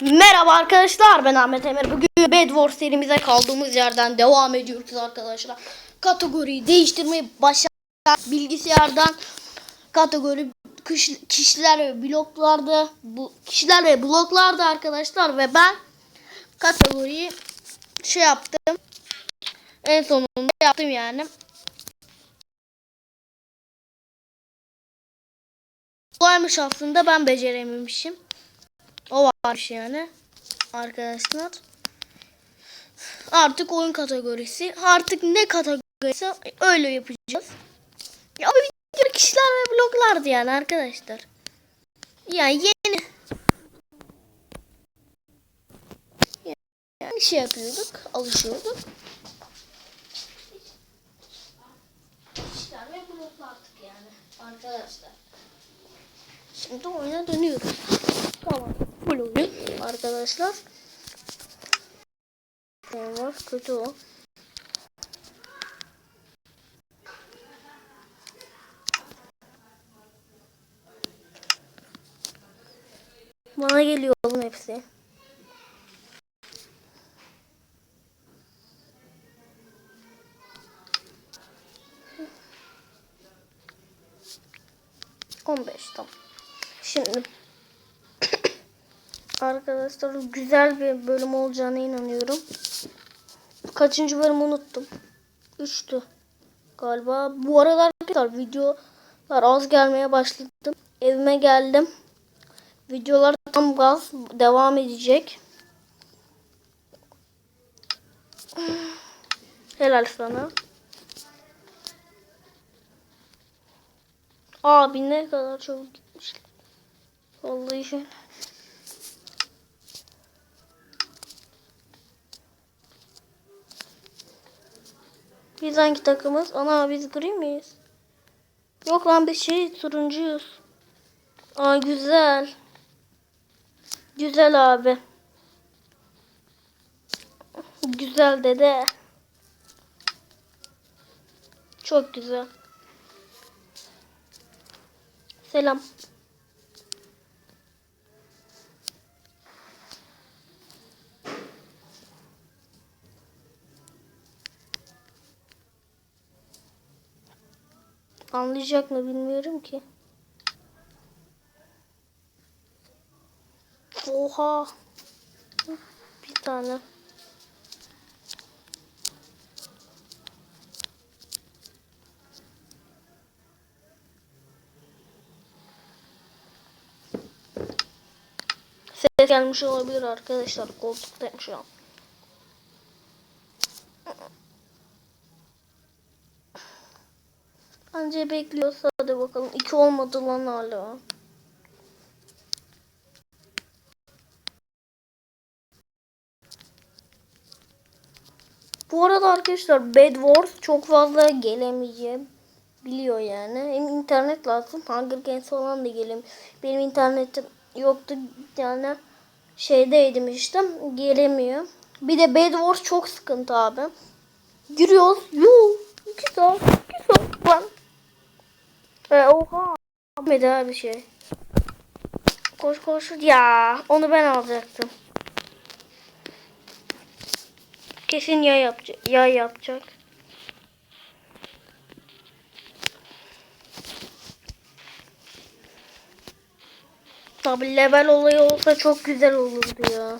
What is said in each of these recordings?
Merhaba arkadaşlar ben Ahmet Emir. Bugün Bed Wars serimize kaldığımız yerden devam ediyoruz arkadaşlar. Kategoriyi değiştirmeyi başardık. Bilgisayardan kategori kişiler ve bloklarda bu kişiler ve bloklarda arkadaşlar ve ben kategoriyi şey yaptım. En sonunda yaptım yani. Kolaymış aslında ben becerememişim. O varmış yani. Arkadaşlar. Artık oyun kategorisi. Artık ne kategorisi öyle yapacağız. Ya bir kere kişiler ve bloklardı yani arkadaşlar. Yani yeni yani şey yapıyorduk, alışıyorduk. Kişiler ve bloklardık yani arkadaşlar. Şimdi oyuna dönüyoruz. Tamam. Full oyun arkadaşlar. Var? Kötü o. Bana geliyor oğlum hepsi. Arkadaşlar güzel bir bölüm olacağına inanıyorum. Kaçıncı bölümü unuttum. Üçtü galiba. Bu aralar arkadaşlar videolar az gelmeye başladı. Evime geldim. Videolar tam gaz devam edecek. Helal sana. Abi ne kadar çabuk gitmiş. Vallahi şöyle. Biz hangi takımız? Ana biz gri miyiz? Yok lan biz şey turuncuyuz. Aa güzel. Güzel abi. Güzel dede. Çok güzel. Selam. Anlayacak mı bilmiyorum ki. Oha. Bir tane. Ses gelmiş olabilir arkadaşlar. Koltuktayım şu an. Bence bekliyorsa hadi bakalım. İki olmadı lan hala. Bu arada arkadaşlar Bed Wars çok fazla gelemeyeceğim. Biliyor yani. Hem internet lazım. Hunger Games falan da gelem. Benim internetim yoktu yani şeydeydim işte. Gelemiyor. Bir de Bed Wars çok sıkıntı abi. Giriyoruz. Yuh. İki saat. iki saat lan. E, oha. Ahmet abi şey. Koş koş. Ya onu ben alacaktım. Kesin ya yapacak. Ya yapacak. Tabi level olayı olsa çok güzel olurdu ya.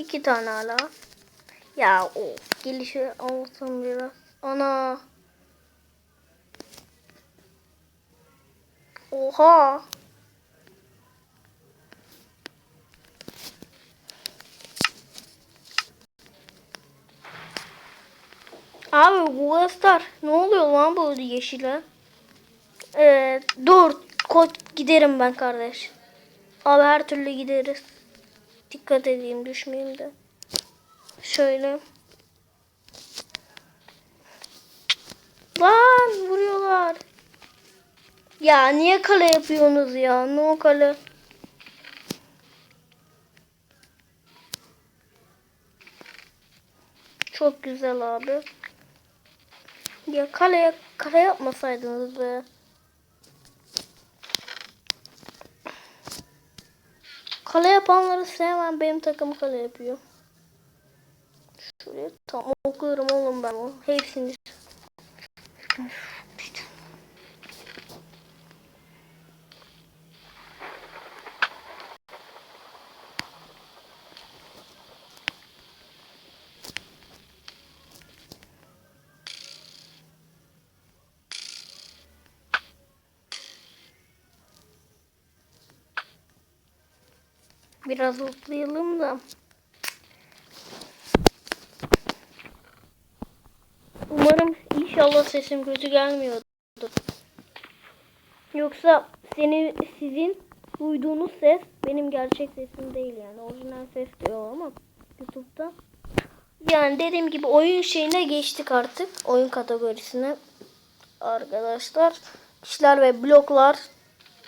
İki tane hala. Ya of gelişi olsun biraz. Ana. Oha. Abi bu Star ne oluyor lan bu yeşile? Ee, dur koç giderim ben kardeş. Abi her türlü gideriz. Dikkat edeyim düşmeyeyim de. Şöyle. Lan Ya niye kale yapıyorsunuz ya? No kale. Çok güzel abi. Ya kale kale yapmasaydınız be. Kale yapanları sevmem. Benim takım kale yapıyor. Şuraya tam okuyorum oğlum ben o. Hepsini. Biraz zıplayalım da. Umarım inşallah sesim kötü gelmiyordur. Yoksa seni sizin duyduğunuz ses benim gerçek sesim değil yani. Orijinal ses diyor ama YouTube'da. Yani dediğim gibi oyun şeyine geçtik artık. Oyun kategorisine. Arkadaşlar. Kişiler ve bloklar.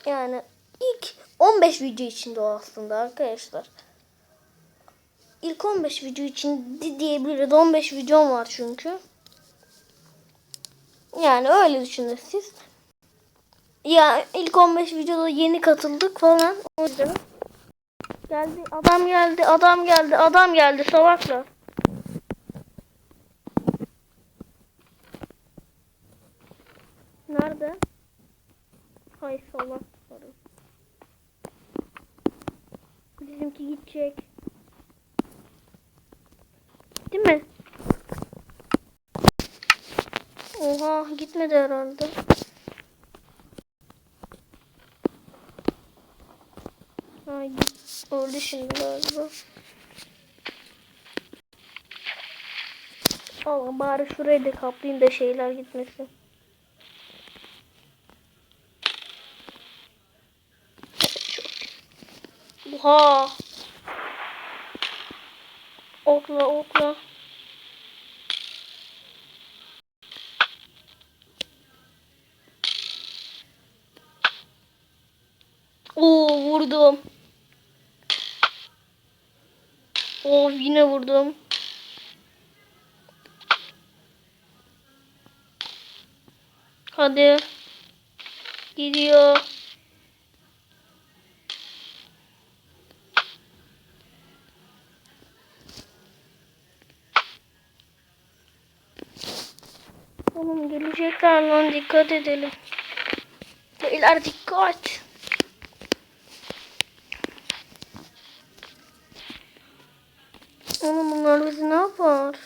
Yani ilk 15 video içinde o aslında arkadaşlar. İlk 15 video için di- diyebiliriz. 15 videom var çünkü. Yani öyle düşünün siz. Ya ilk 15 videoda yeni katıldık falan. O yüzden. Geldi adam geldi adam geldi adam geldi salaklar. Nerede? Hay salaklar. Bizimki gidecek. Değil mi? Oha gitmedi herhalde. Ay öldü şimdi galiba. Allah bari şurayı da kaplayayım da şeyler gitmesin. Oha. Okla okla. Oo vurdum. Oo yine vurdum. Hadi. Gidiyor. Oğlum gelecekler lan dikkat edelim. Beyler dikkat. Oğlum bunlar bizi ne yapar?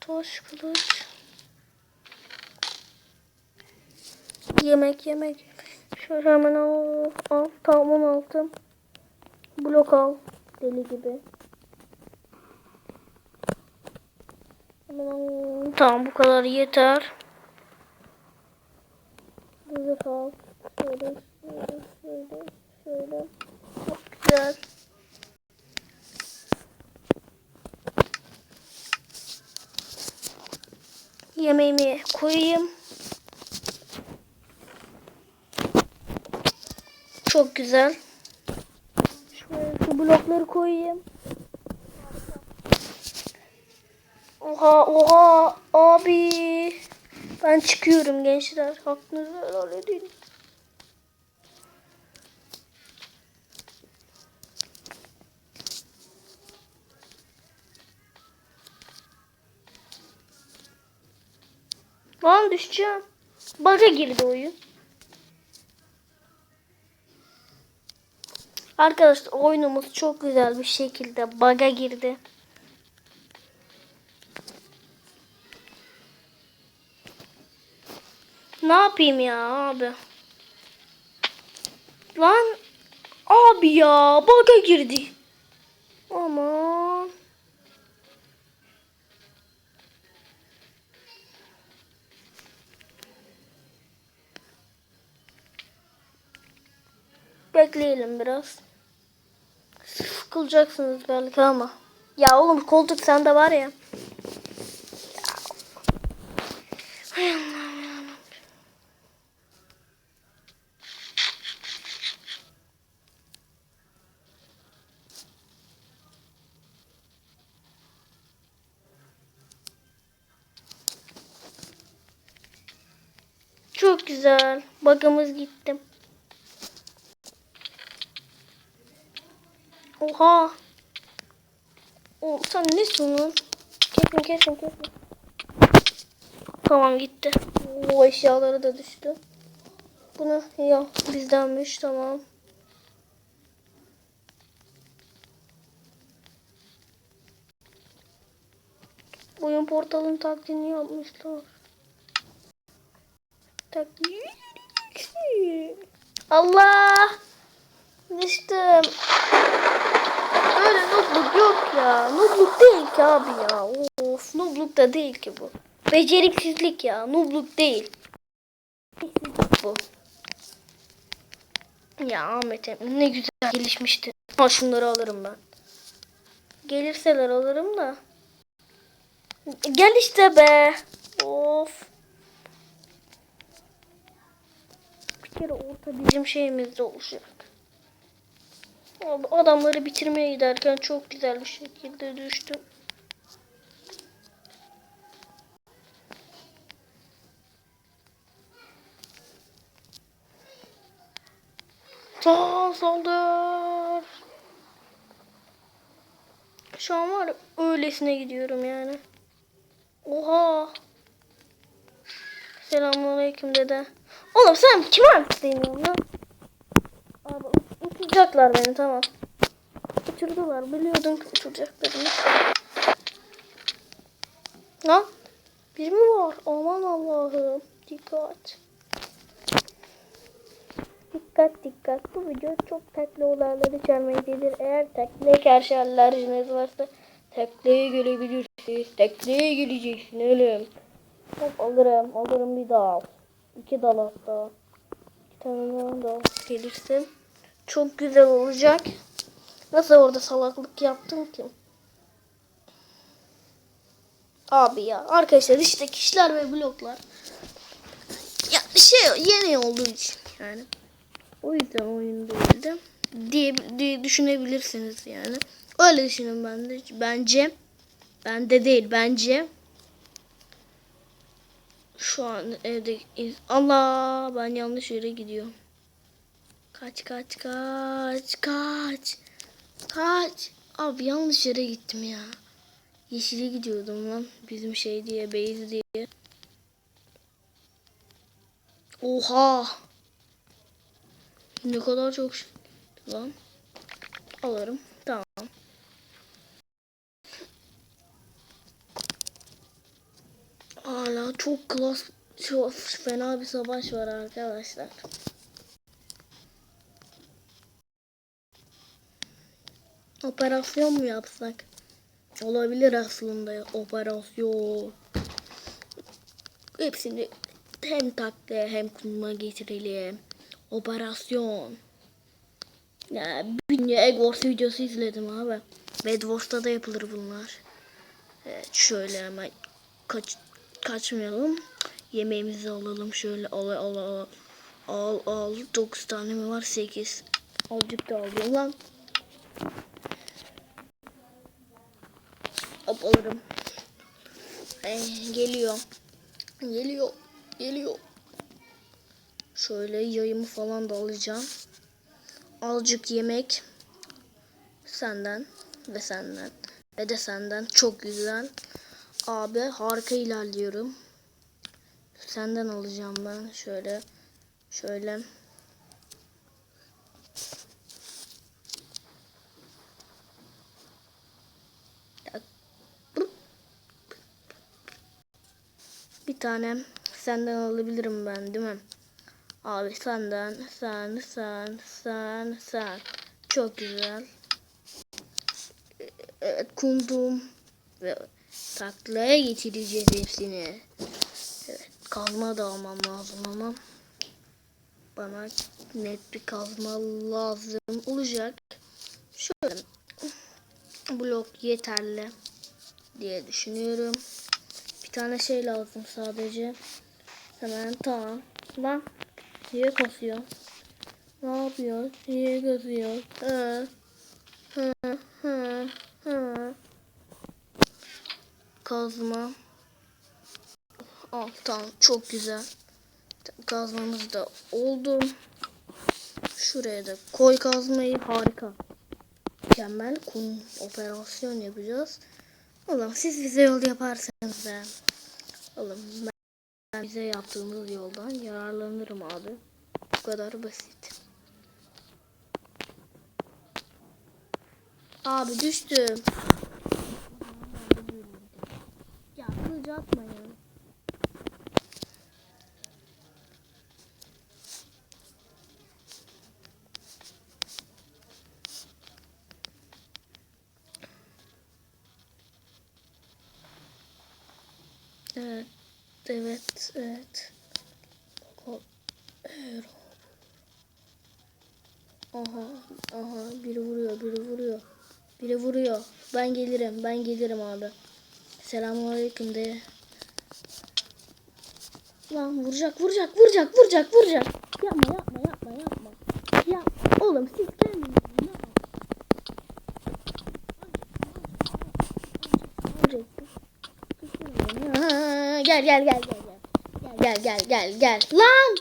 Taş kılıç. Yemek yemek. Şöyle hemen al. Al. Tamam aldım. Blok al. Deli gibi. Hemen al. Tamam bu kadar yeter. Şöyle şöyle şöyle şöyle. Çok güzel. Yemeğimi koyayım. Çok güzel. Şöyle şu blokları koyayım. Oha oha abi. Ben çıkıyorum gençler. Hakkınızı helal edin. Lan düşeceğim. Bug'a girdi oyun. Arkadaşlar oyunumuz çok güzel bir şekilde bug'a girdi. Ne yapayım ya abi? Lan abi ya bug'a girdi. Aman. Bekleyelim biraz. Sıkılacaksınız belki ama. Ya oğlum koltuk sende var ya. Çok güzel. Bakımız gitti. Oha. Oğlum sen ne sunun? Kesin kesin kesin. Tamam gitti. O eşyaları da düştü. Bunu ya bizdenmiş tamam. Oyun portalın taklidini yapmışlar. Taklit. Allah! Düştüm. Öyle noobluk yok ya. Noobluk değil ki abi ya. Of noobluk da değil ki bu. Beceriksizlik ya. Noobluk değil. Bu. Ya Ahmet Emin ne güzel gelişmişti. Ha şunları alırım ben. Gelirseler alırım da. Gel işte be. Of. Kere orta bizim şeyimizde olacak. Adamları bitirmeye giderken çok güzel bir şekilde düştüm. Sağ saldır. Şu an var öylesine gidiyorum yani. Oha. Selamünaleyküm dede. Oğlum sen kime deniyorsun lan? Abi uçuracaklar beni tamam. Uçurdular. Biliyordum ki uçuracaklarını. Lan bir mi var? Aman Allah'ım. Dikkat. Dikkat dikkat. Bu video çok tekli olaylar içermektedir. Eğer tekliye karşı alerjiniz varsa tekliye gelebilirsiniz. Tekliye geleceksin oğlum. Hop alırım. Alırım bir dal. İki dal hatta. Bir tane dal gelirsin. Çok güzel olacak. Nasıl orada salaklık yaptım ki? Abi ya arkadaşlar işte kişiler ve bloklar. Ya şey yeni olduğu için yani. O yüzden oyun değildi. Diye, diye düşünebilirsiniz yani. Öyle düşünün ben de. Bence bende değil bence şu an evde Allah ben yanlış yere gidiyorum. Kaç kaç kaç kaç. Kaç. Abi yanlış yere gittim ya. Yeşile gidiyordum lan. Bizim şey diye base diye. Oha. Ne kadar çok lan. Alırım. Tamam. Hala çok klas çok fena bir savaş var arkadaşlar. Operasyon mu yapsak? Olabilir aslında operasyon. Hepsini hem takla hem kuluma getirelim. Operasyon. Ya bir Egg Wars videosu izledim abi. Bed Wars'ta da yapılır bunlar. Evet şöyle hemen kaç kaçmayalım. Yemeğimizi alalım şöyle al al al. Al al 9 tane mi var 8. Azıcık da alayım lan. Hop alırım. Ee, geliyor. Geliyor. Geliyor. Şöyle yayımı falan da alacağım. Azıcık yemek. Senden ve senden ve de senden çok güzel. Abi harika ilerliyorum. Senden alacağım ben şöyle şöyle. Bir tane senden alabilirim ben değil mi? Abi senden sen sen sen sen çok güzel. Evet kundum ve taklaya getireceğiz hepsini. Evet kazma da almam lazım ama bana net bir kazma lazım olacak. Şöyle blok yeterli diye düşünüyorum. Bir tane şey lazım sadece. Hemen tamam. Lan niye kasıyor? Ne yapıyor? Niye kasıyor? Hı. Hı hı hı. Kazma. Al tamam çok güzel. Kazmamız da oldu. Şuraya da koy kazmayı. Harika. Mükemmel. Kum operasyon yapacağız. Oğlum siz bize yol yaparsanız da. Oğlum ben, ben bize yaptığımız yoldan yararlanırım abi. Bu kadar basit. Abi düştüm. Kılıç atma ya. Evet, evet, evet. Aha, aha, biri vuruyor, biri vuruyor. Biri vuruyor. Ben gelirim, ben gelirim abi. Selamünaleyküm de. Lan vuracak, vuracak, vuracak, vuracak, vuracak. Yapma, yapma, yapma, yapma. Ya oğlum siz kendiniz Gel gel gel gel gel. Gel gel gel gel. Lan!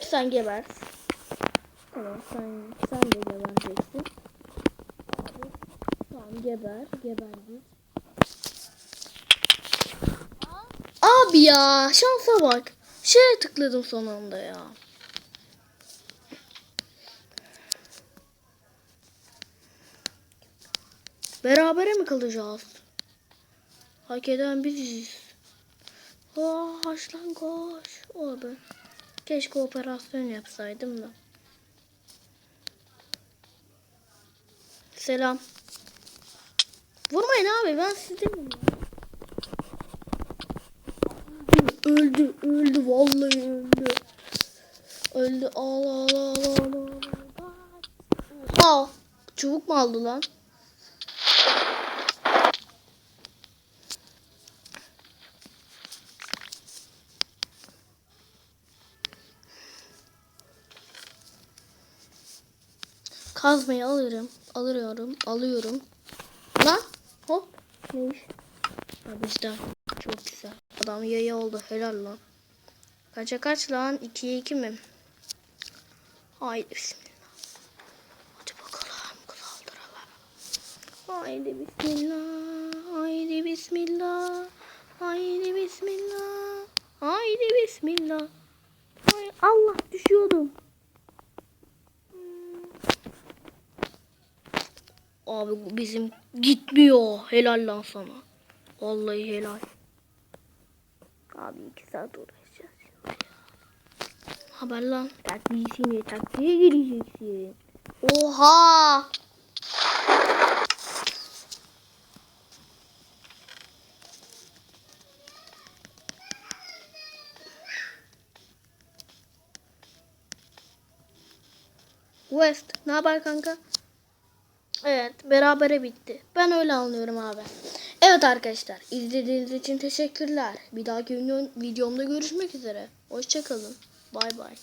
Sen geber. Tamam sen sen de gebereceksin. Tamam geber geberdi. Abi ya şansa bak. Şeye tıkladım son anda ya. Berabere mi kalacağız? Hak eden biziz. Koş lan koş. Abi. Keşke operasyon yapsaydım da. Selam. Vurmayın abi ben sizdenim. ya. Öldü öldü vallahi öldü. Öldü al al al al al. Aa, çubuk mu aldı lan? Kazmayı alırım. Alıyorum. Alıyorum. Lan. Neymiş? Abi işte. Çok güzel. Adam yayı oldu. Helal lan. Kaça kaç lan? 2'ye 2 mi? Haydi bismillah. Hadi bakalım. Kaldıralım. Haydi bismillah. Haydi bismillah. Haydi bismillah. Haydi bismillah. Hay Allah düşüyordum. Abi bizim gitmiyor. Helal lan sana. Vallahi helal. Abi iki saat uğraşacağız. Haber lan. Taktiğisini taktiğe gireceksin. Oha. West, ne haber kanka? Evet, berabere bitti. Ben öyle anlıyorum abi. Evet arkadaşlar, izlediğiniz için teşekkürler. Bir dahaki videomda görüşmek üzere. Hoşçakalın. Bay bay.